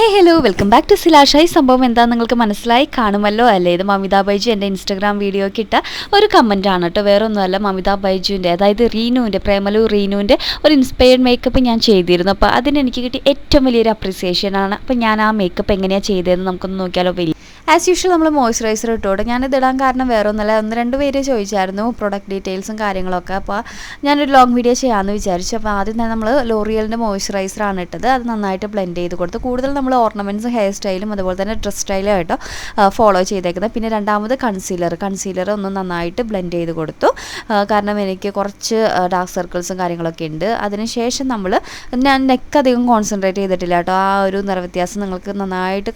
Welcome back to സിലാഷായി സംഭവം എന്താ നിങ്ങൾക്ക് മനസ്സിലായി കാണുമല്ലോ? അല്ലേ? ഇത് മമിതാ ബൈജു എന്റെ ഇൻസ്റ്റഗ്രാം വീഡിയോയ്ക്ക് ഇട്ട ഒരു കമന്റ് ആണ് കേട്ടോ. വേറെ മമിത ബൈജുവിന്റെ അതായത് റീനുവിന്റെ പ്രേമലു റീനുവിന്റെ ഒരു ഇൻസ്പയർഡ് മേക്കപ്പ് ഞാൻ ചെയ്തിരുന്നു. അപ്പോൾ അതിന് എനിക്ക് കിട്ടിയ ഏറ്റവും വലിയൊരു അപ്രീസിയേഷൻ ആണ്. അപ്പോൾ ഞാൻ ആ മേക്കപ്പ് എങ്ങനെയാണ് ചെയ്തതെന്ന് നമുക്കൊന്ന് നോക്കിയാലോ വലിയ ആസ് യൂഷ്വൽ നമ്മൾ മോയ്സ്ചറൈസർ ഇട്ടോട്ടെ ഞാനിത് ഇടാൻ കാരണം വേറെ ഒന്നല്ല ഒന്ന് രണ്ട് പേര് ചോദിച്ചായിരുന്നു പ്രൊഡക്റ്റ് ഡീറ്റെയിൽസും കാര്യങ്ങളൊക്കെ. അപ്പോൾ ഞാനൊരു ലോങ് വീഡിയോ ചെയ്യാമെന്ന് വിചാരിച്ചു. അപ്പോൾ ആദ്യം തന്നെ നമ്മൾ ലോറിയലിന്റെ മോയ്സ്ചറൈസറാണ് ഇട്ടത്. അത് നന്നായിട്ട് ബ്ലെൻഡ് ചെയ്ത് കൊടുത്ത്. കൂടുതൽ നമ്മൾ ഓർണമെന്റ്സും ഹെയർ സ്റ്റൈലും അതുപോലെ തന്നെ ഡ്രസ് സ്റ്റൈലും ആയിട്ടോ ഫോളോ ചെയ്തേക്കുന്നത്. പിന്നെ രണ്ടാമത് കൺസീലർ കൺസീലർ ഒന്ന് നന്നായിട്ട് ബ്ലെൻഡ് ചെയ്ത് കൊടുത്തു. കാരണം എനിക്ക് കുറച്ച് ഡാർക്ക് സർക്കിൾസും കാര്യങ്ങളൊക്കെ ഉണ്ട്. അതിനുശേഷം നമ്മൾ ഞാൻ നെക്ക് അധികം കോൺസെൻട്രേറ്റ് ചെയ്തിട്ടില്ല കേട്ടോ. ആ ഒരു നിറവ്യത്യാസം നിങ്ങൾക്ക് നന്നായിട്ട്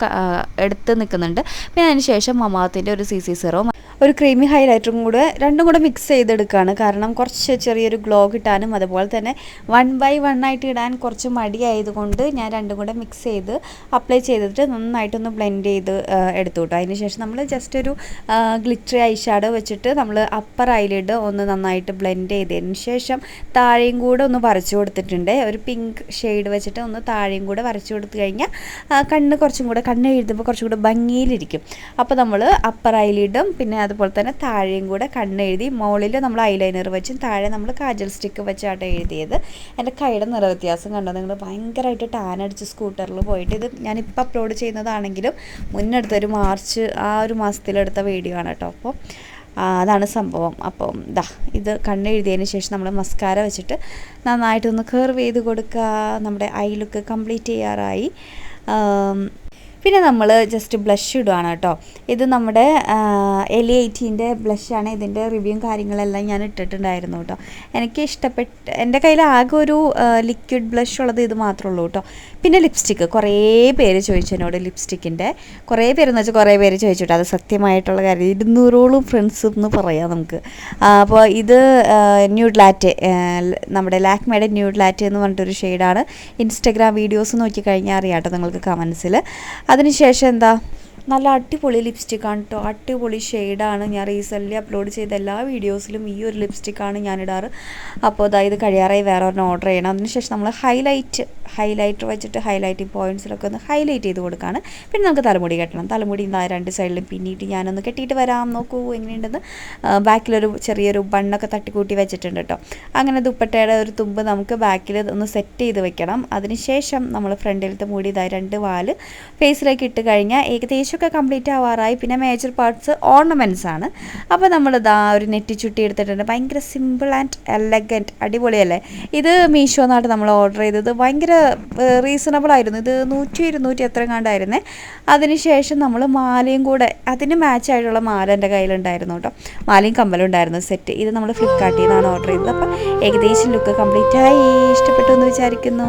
എടുത്ത് നിൽക്കുന്നുണ്ട്. പിന്നെ അതിനുശേഷം മമാത്തിന്റെ ഒരു സി സി സെറോ ഒരു ക്രീമി ഹൈലൈറ്ററും കൂടെ രണ്ടും കൂടെ മിക്സ് ചെയ്തെടുക്കുകയാണ് കാരണം കുറച്ച് ചെറിയൊരു ഗ്ലോ കിട്ടാനും അതുപോലെ തന്നെ വൺ ബൈ വൺ ആയിട്ട് ഇടാൻ കുറച്ച് മടിയായതുകൊണ്ട് ഞാൻ രണ്ടും കൂടെ മിക്സ് ചെയ്ത് അപ്ലൈ ചെയ്തിട്ട് നന്നായിട്ടൊന്ന് ബ്ലെൻഡ് ചെയ്ത് എടുത്തു കേട്ടോ അതിന് ശേഷം നമ്മൾ ജസ്റ്റ് ഒരു ഗ്ലിറ്ററി ഐ ഷാഡോ വെച്ചിട്ട് നമ്മൾ അപ്പർ ഐലിഡ് ഒന്ന് നന്നായിട്ട് ബ്ലെൻഡ് ചെയ്തതിന് ശേഷം താഴെയും കൂടെ ഒന്ന് വരച്ചു കൊടുത്തിട്ടുണ്ട്. ഒരു പിങ്ക് ഷെയ്ഡ് വെച്ചിട്ട് ഒന്ന് താഴെയും കൂടെ വരച്ചു കൊടുത്തു കഴിഞ്ഞാൽ കണ്ണ് കുറച്ചും കൂടെ കണ്ണ് എഴുതുമ്പോൾ കുറച്ചും കൂടെ ഭംഗിയിലിരിക്കും. അപ്പോൾ നമ്മൾ അപ്പർ ഐലിഡും പിന്നെ അതുപോലെ തന്നെ താഴെയും കൂടെ കണ്ണെഴുതി മുകളിൽ നമ്മൾ ഐലൈനർ വെച്ചും താഴെ നമ്മൾ കാജൽ സ്റ്റിക്ക് വെച്ചാട്ടോ എഴുതിയത്. എന്റെ കൈയുടെ നിറവ്യത്യാസം കണ്ടോ? നിങ്ങൾ ഭയങ്കരമായിട്ട് ടാൻ അടിച്ച് സ്കൂട്ടറിൽ പോയിട്ട് ഇത് ഞാനിപ്പോൾ അപ്ലോഡ് ചെയ്യുന്നതാണെങ്കിലും മുന്നെടുത്ത ഒരു മാർച്ച് ആ ഒരു മാസത്തിലെടുത്ത വീഡിയോ ആണ് കേട്ടോ. അപ്പോൾ അതാണ് സംഭവം. അപ്പം ദാ ഇത് കണ്ണെഴുതിയതിന് ശേഷം നമ്മൾ മസ്കാര വെച്ചിട്ട് നന്നായിട്ടൊന്ന് കർവ് ചെയ്ത് കൊടുക്കുക നമ്മുടെ ഐ ലുക്ക് കംപ്ലീറ്റ് ചെയ്യാറായി. പിന്നെ നമ്മൾ ജസ്റ്റ് ബ്ലഷ് ഇടുകയാണ് കേട്ടോ. ഇത് നമ്മുടെ എൽ എയ്റ്റീന്റെ ബ്ലഷാണ് ഇതിന്റെ റിവ്യൂ കാര്യങ്ങളെല്ലാം ഞാൻ ഇട്ടിട്ടുണ്ടായിരുന്നു കേട്ടോ. എനിക്ക് ഇഷ്ടപ്പെട്ട് എന്റെ കയ്യിൽ ആകെ ഒരു ലിക്വിഡ് ബ്ലഷ് ഉള്ളത് ഇത് മാത്രമേ ഉള്ളൂ കേട്ടോ. പിന്നെ ലിപ്സ്റ്റിക്ക് കുറേ പേര് ചോദിച്ചു എന്നോട് ലിപ്സ്റ്റിക്കിന്റെ കുറേ പേരെന്ന് വെച്ചാൽ കുറേ പേര് ചോദിച്ചു കേട്ടോ. അത് സത്യമായിട്ടുള്ള കാര്യം. ഇരുന്നൂറോളം ഫ്രണ്ട്സ് എന്ന് പറയാം നമുക്ക്. അപ്പോൾ ഇത് ന്യൂഡ് ലാറ്റ് നമ്മുടെ ലാക്മേയുടെ ന്യൂഡ് ലാറ്റ് എന്ന് പറഞ്ഞിട്ടൊരു ഷെയ്ഡാണ് ഇൻസ്റ്റഗ്രാം വീഡിയോസ് നോക്കിക്കഴിഞ്ഞാൽ അറിയാം കേട്ടോ നിങ്ങൾക്ക് കമൻസിൽ അതിനുശേഷം എന്താ? നല്ല അടിപൊളി ലിപ്സ്റ്റിക്കാണ് കേട്ടോ അടിപൊളി ഷെയ്ഡാണ് ഞാൻ റീസെന്റ്ലി അപ്ലോഡ് ചെയ്ത എല്ലാ വീഡിയോസിലും ഈ ഒരു ലിപ്സ്റ്റിക്കാണ് ഞാൻ ഇടാറ്. അപ്പോൾ അതായത് കഴിയാറായി. വേറെ ഒരെണ്ണം ഓർഡർ ചെയ്യണം. അതിനുശേഷം നമ്മൾ ഹൈലൈറ്റ് ഹൈലൈറ്റർ വെച്ചിട്ട് ഹൈലൈറ്റിംഗ് പോയിന്റ്സിലൊക്കെ ഒന്ന് ഹൈലൈറ്റ് ചെയ്ത് കൊടുക്കുകയാണ് പിന്നെ നമുക്ക് തലമുടി കെട്ടണം. തലമുടി രണ്ട് സൈഡിലും പിന്നിട്ട് ഞാനൊന്ന് കെട്ടിയിട്ട് വരാം. നോക്കൂ എങ്ങനെയുണ്ടെന്ന്. ബാക്കിലൊരു ചെറിയൊരു ബണ്ണൊക്കെ തട്ടിക്കൂട്ടി വെച്ചിട്ടുണ്ട് കേട്ടോ അങ്ങനെ ദുപ്പട്ടയുടെ ഒരു തുമ്പ് നമുക്ക് ബാക്കിൽ ഒന്ന് സെറ്റ് ചെയ്ത് വെക്കണം. അതിനുശേഷം നമ്മൾ ഫ്രണ്ടിലത്തെ മുടി ഇതായി രണ്ട് വാൽ ഫേസിലേക്ക് ഇട്ട് കഴിഞ്ഞാൽ ഏകദേശമൊക്കെ കംപ്ലീറ്റ് ആവാറായി. പിന്നെ മേജർ പാർട്സ് ഓർണമെന്റ്സ് ആണ്. അപ്പോൾ നമ്മളിതാ ഒരു നെറ്റി ചുട്ടി എടുത്തിട്ടുണ്ട്. ഭയങ്കര സിമ്പിൾ ആൻഡ് എലഗന്റ് അടിപൊളിയല്ലേ? ഇത് മീഷോ നാട്ട് നമ്മൾ ഓർഡർ ചെയ്തത്. ഭയങ്കര റീസണബിൾ ആയിരുന്നു. ഇത് നൂറ്റി ഇരുന്നൂറ്റി എത്ര കണ്ടായിരുന്നേ. അതിനുശേഷം നമ്മൾ മാലയും കൂടെ അതിന് മാച്ച് ആയിട്ടുള്ള മാല എന്റെ കയ്യിലുണ്ടായിരുന്നു കേട്ടോ. മാലയും കമ്പലും ഉണ്ടായിരുന്നു സെറ്റ് ഇത് നമ്മൾ ഫ്ലിപ്കാർട്ടിൽ നിന്നാണ് ഓർഡർ ചെയ്തത്. അപ്പം ഏകദേശം ലുക്ക് കംപ്ലീറ്റ് ആയി. ഇഷ്ടപ്പെട്ടു എന്ന് വിചാരിക്കുന്നു.